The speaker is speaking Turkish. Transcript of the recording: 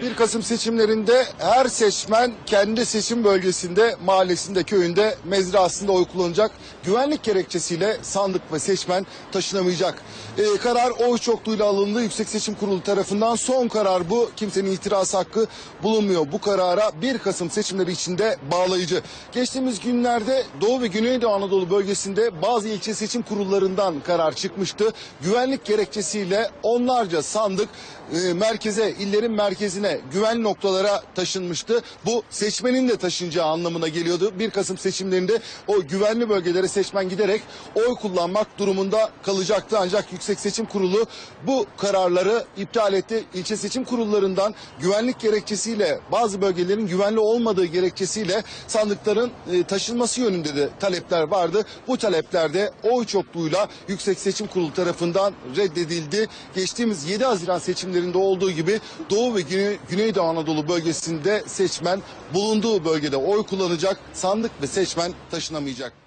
1 Kasım seçimlerinde her seçmen kendi seçim bölgesinde, mahallesinde, köyünde, mezrasında oy kullanacak. Güvenlik gerekçesiyle sandık ve seçmen taşınamayacak. Ee, karar oy çokluğuyla alındı. Yüksek Seçim Kurulu tarafından son karar bu. Kimsenin itiraz hakkı bulunmuyor. Bu karara 1 Kasım seçimleri içinde bağlayıcı. Geçtiğimiz günlerde Doğu ve Güneydoğu Anadolu bölgesinde bazı ilçe seçim kurullarından karar çıkmıştı. Güvenlik gerekçesiyle onlarca sandık e, merkeze, illerin merkezine, güvenli noktalara taşınmıştı. Bu seçmenin de taşınacağı anlamına geliyordu. 1 Kasım seçimlerinde o güvenli bölgelere seçmen giderek oy kullanmak durumunda kalacaktı. Ancak Yüksek Seçim Kurulu bu kararları iptal etti. İlçe seçim kurullarından güvenlik gerekçesiyle bazı bölgelerin güvenli olmadığı gerekçesiyle sandıkların e, taşınması yönünde de talepler vardı. Bu taleplerde oy çokluğuyla Yüksek Seçim Kurulu tarafından reddedildi. Geçtiğimiz 7 Haziran seçimlerinde olduğu gibi Doğu ve Güney, Güneydoğu Anadolu bölgesinde seçmen bulunduğu bölgede oy kullanacak. Sandık ve seçmen taşınamayacak.